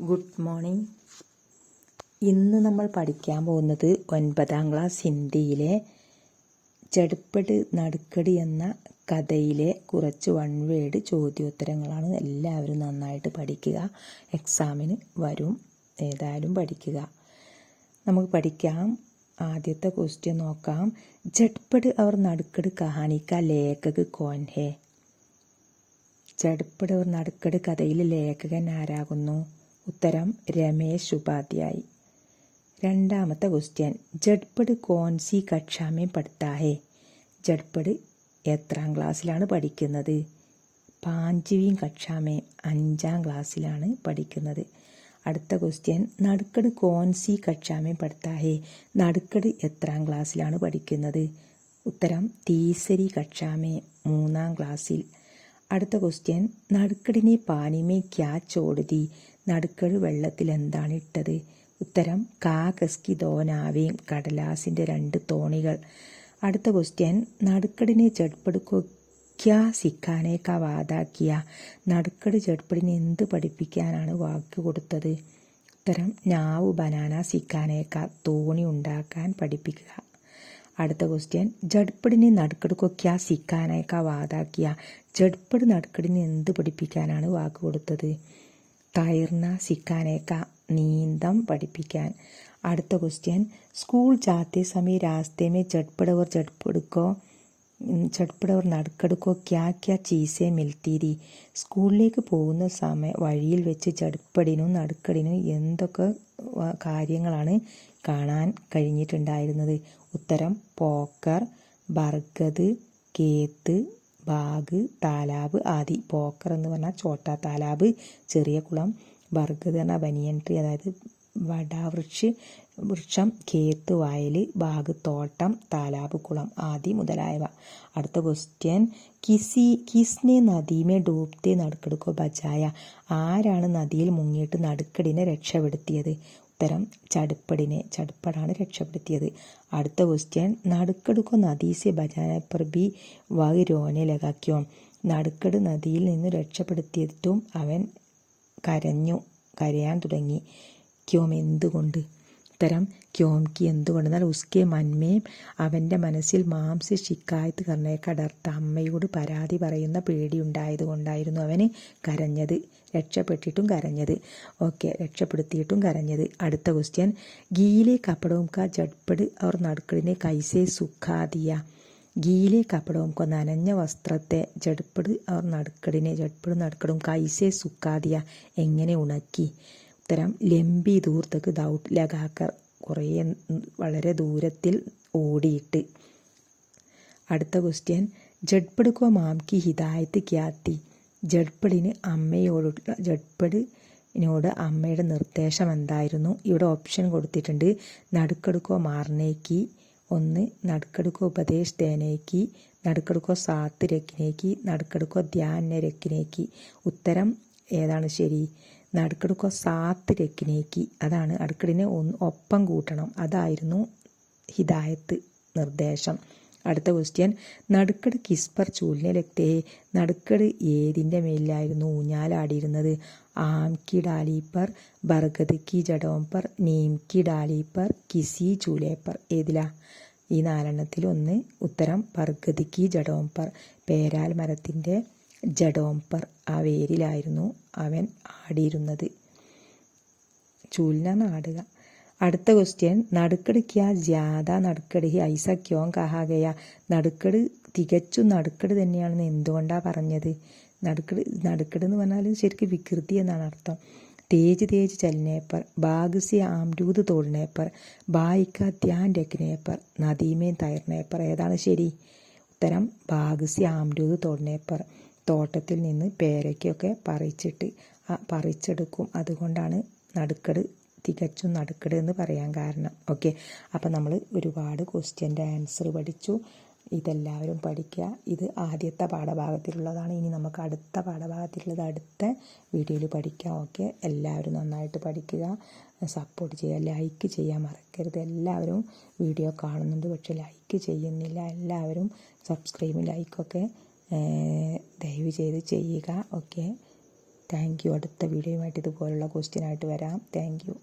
Good morning ഇന്ന് നമ്മൾ പഠിക്കാൻ പോകുന്നത് ഒൻപതാം ക്ലാസ് ഹിന്ദിയിലെ ചെടുപ്പട് നടുക്കടി എന്ന കഥയിലെ കുറച്ച് വൺ വേഡ് ചോദ്യോത്തരങ്ങളാണ്. എല്ലാവരും നന്നായിട്ട് പഠിക്കുക. എക്സാമിന് വരും. ഏതായാലും പഠിക്കുക. നമുക്ക് പഠിക്കാം. ആദ്യത്തെ ക്വസ്റ്റ്യൻ നോക്കാം. ജട്പട് അവർ നടുക്കട് കഹാനിക്ക ലേഖക് കോൻ ഹേ? അവർ നടുക്കട് കഥയിലെ ലേഖകൻ ആരാകുന്നു? ഉത്തരം രമേശ് ഉപാധ്യായ്. രണ്ടാമത്തെ ക്വസ്റ്റ്യൻ ജഡ്പട് കോൺസി കക്ഷാമേ പഠിത്താഹേ? ജഡ്പട് എത്രാം ക്ലാസ്സിലാണ് പഠിക്കുന്നത്? പാഞ്ചുവീം കക്ഷാമേ അഞ്ചാം ക്ലാസ്സിലാണ് പഠിക്കുന്നത്. അടുത്ത ക്വസ്റ്റ്യൻ നടുക്കട് കോൺസി കക്ഷാമേ പഠിത്താഹേ? നടുക്കട് എത്രാം ക്ലാസ്സിലാണ് പഠിക്കുന്നത്? ഉത്തരം തീസരി കക്ഷാമേ മൂന്നാം ക്ലാസ്സിൽ അടുത്ത ക്വസ്റ്റ്യൻ നടുക്കടിനെ പാനിമേ ക്യാ ചോടുതി? നടുക്കട് വെള്ളത്തിൽ എന്താണ് ഇട്ടത്? ഉത്തരം കാകസ്കി ദോനാവേം കടലാസിന്റെ രണ്ട് തോണികൾ. അടുത്ത ക്വസ്റ്റ്യൻ നടുക്കടിനെ ചെടുപ്പെടുക്കോ ക്യാ സിക്കാനേക്ക വാതാക്കിയ നടുക്കട് ചെടുപ്പടിനെ എന്ത് പഠിപ്പിക്കാനാണ് വാക്ക് കൊടുത്തത്? ഉത്തരം നാവ് ബനാന സിക്കാനേക്ക തോണി ഉണ്ടാക്കാൻ പഠിപ്പിക്കുക. അടുത്ത ക്വസ്റ്റ്യൻ ജഡ്പടിനെ നടുക്കടുക്കോ ക്യാ സിക്കാനായിക്കാ വാതാക്കിയ ജഡ്പട് നടുക്കടിനെ എന്ത് പഠിപ്പിക്കാനാണ് വാക്ക് കൊടുത്തത്? തയർന്ന സിക്കാനേക്ക നീന്തം പഠിപ്പിക്കാൻ. അടുത്ത ക്വസ്റ്റ്യൻ സ്കൂൾ ജാത്തെ സമയ രാസ്തേമേ ചട്പടവർ ചട്പടുക്കോ ചട്പടവർ നടുക്കടുക്കോ ക്യാ ക്യാ ചീസേ മിൽത്തീരി. സ്കൂളിലേക്ക് പോകുന്ന സമയ വഴിയിൽ വെച്ച് ചടുപ്പടിനും നടുക്കടിനും എന്തൊക്കെ കാര്യങ്ങളാണ് കാണാൻ കഴിഞ്ഞിട്ടുണ്ടായിരുന്നത്. ഉത്തരം പോക്കർ ബർഗത് കേത്ത് ബാഗ് താലാബ് ആദി. പോക്കർ എന്ന് പറഞ്ഞാൽ ചോട്ടാ താലാബ് ചെറിയ കുളം. ബർഗത് പറഞ്ഞാൽ ബനിയൻ ട്രീ അതായത് വടാവൃക്ഷ് വൃക്ഷം കേത്ത് വയൽ ബാഗ് തോട്ടം താലാബ് കുളം ആദി മുതലായവ. അടുത്ത ക്വസ്റ്റ്യൻ കിസി കിസ്നെ നദീമേ ഡൂബ്തെ നടുക്കെടുക്കോ ബജായ. ആരാണ് നദിയിൽ മുങ്ങിയിട്ട് നടുക്കടിനെ രക്ഷപ്പെടുത്തിയത്? ഉത്തരം ചടുപ്പടിനെ ചടുപ്പടാണ് രക്ഷപ്പെടുത്തിയത്. അടുത്ത ക്വസ്റ്റ്യൻ നടുക്കെടുക്കോ നദീസെ ബജാന പർ ബി വൈ രോനെ ലഗാക്യോ. നടുക്കട് നദിയിൽ നിന്ന് രക്ഷപ്പെടുത്തിയിട്ടും അവൻ കരഞ്ഞു കരയാൻ തുടങ്ങി. ക്യോം എന്തുകൊണ്ട്? ഉത്തരം ക്യോംകി എന്തുകൊണ്ടെന്നാൽ ഉസ്കെ മന്മേം അവന്റെ മനസ്സിൽ മാംസ ശിക്കായത്ത് ഡർത്ത അമ്മയോട് പരാതി പറയുന്ന പേടിയുണ്ടായത് കൊണ്ടായിരുന്നു അവന് കരഞ്ഞത് രക്ഷപ്പെട്ടിട്ടും കരഞ്ഞത്. ഓക്കെ രക്ഷപ്പെടുത്തിയിട്ടും കരഞ്ഞത്. അടുത്ത ക്വസ്റ്റ്യൻ ഗീലെ കപ്പടവും ക ജഡ്പട് അവർ നടുക്കടിനെ കൈസേ സുഖാദിയ. ഗീലെ കപ്പടവും കൊ നനഞ്ഞ വസ്ത്രത്തെ ജഡ്പട് അവർ നടുക്കടിനെ ജഡ്പട് നടുക്കടും കൈസേ സുക്കാദിയ എങ്ങനെ ഉണക്കി? ഉത്തരം ലംബി ദൂർത്തക്ക് ദൗട്ട് ലഗാക്കർ കുറേ വളരെ ദൂരത്തിൽ ഓടിയിട്ട്. അടുത്ത ക്വസ്റ്റ്യൻ ജഡ്പടുക്കോ മാംക്ക് ഹിദായത്ത് ക്യാത്തി. ജഡ്പടിന് അമ്മയോടുള്ള ജഡ്പടിനോട് അമ്മയുടെ നിർദ്ദേശം എന്തായിരുന്നു? ഇവിടെ ഓപ്ഷൻ കൊടുത്തിട്ടുണ്ട്. നടുക്കെടുക്കോ മാർനേക്ക്. ഒന്ന് നടുക്കെടുക്കോ ഉപദേശ് ദേനേക്ക് നടുക്കെടുക്കോ സാത്ത് രക്കിനേക്ക് നടുക്കെടുക്കോ ധ്യാന രക്കിനേക്ക് ഉത്തരം ഏതാണ് ശരി? നടുക്കെടുക്കോ? സാത്ത് രക്കിനേക്ക് അതാണ് അടുക്കടിനെ ഒന്ന് ഒപ്പം കൂട്ടണം. അതായിരുന്നു ഹിദായത്ത് നിർദ്ദേശം. അടുത്ത ക്വസ്റ്റ്യൻ. നടുക്കട് കിസ്പർ ചൂലിനെ ലക്തേ നടുക്കട് ഏതിന്റെ മേലിലായിരുന്നു ഊഞ്ഞാലാടിയിരുന്നത്? ആം കി ഡാലീപ്പർ ബർഗത് കി ജഡോംപർ നീം കി ഡാലീപ്പർ കിസി ചൂലേപ്പർ. ഏതിലാ? ഈ നാലെണ്ണത്തിൽ ഒന്ന് ഉത്തരം ബർഗത് കി ജഡോംപർ. പേരാൽ മരത്തിന്റെ ജഡോംപർ ആ വേരിലായിരുന്നു അവൻ ആടിയിരുന്നത്. ചൂലിനാണ് ആടുക. അടുത്ത ക്വസ്റ്റ്യൻ നടുക്കട് ജാഥ നടുക്കടി. ഐസക്യോ കഹാകയ നടുക്കട് തികച്ചും നടുക്കട് തന്നെയാണെന്ന് എന്തുകൊണ്ടാണ് പറഞ്ഞത്? നടുക്കട് നടുക്കട് എന്ന് പറഞ്ഞാൽ ശരിക്കും വികൃതി എന്നാണ് അർത്ഥം. തേജ് തേജ് ചലനേപ്പർ ബാഗുസി ആംരൂത് തോളിനേപ്പർ ബായിക്ക ധ്യാൻ രക്നേപ്പർ നദീമേൻ തയർനേപ്പർ ഏതാണ് ശരി? ഉത്തരം ബാഗുസി ആംരൂത് തോടിനേപ്പർ തോട്ടത്തിൽ നിന്ന് പേരയ്ക്കൊക്കെ പറിച്ചിട്ട് പറിച്ചെടുക്കും. അതുകൊണ്ടാണ് നടുക്കട് തികച്ചും നടുക്കട് എന്ന് പറയാൻ കാരണം. ഓക്കെ. അപ്പോൾ നമ്മൾ ഒരുപാട് ക്വസ്റ്റ്യന്റെ ആൻസർ പഠിച്ചു. ഇതെല്ലാവരും പഠിക്കുക ഇത് ആദ്യത്തെ പാഠഭാഗത്തിലുള്ളതാണ്. ഇനി നമുക്ക് അടുത്ത പാഠഭാഗത്തിലുള്ളത് അടുത്ത വീഡിയോയിൽ പഠിക്കാം. ഓക്കെ. എല്ലാവരും നന്നായിട്ട് പഠിക്കുക. സപ്പോർട്ട് ചെയ്യുക. ലൈക്ക് ചെയ്യാൻ മറക്കരുത്. എല്ലാവരും വീഡിയോ കാണുന്നുണ്ട്. പക്ഷെ ലൈക്ക് ചെയ്യുന്നില്ല. എല്ലാവരും സബ്സ്ക്രൈബും ലൈക്കൊക്കെ ദയവ് ചെയ്ത് ചെയ്യുക. ഓക്കെ. Thank you. അടുത്ത വീഡിയോയുമായിട്ട് ഇതുപോലുള്ള ക്വസ്റ്റ്യനായിട്ട് വരാം. Thank you.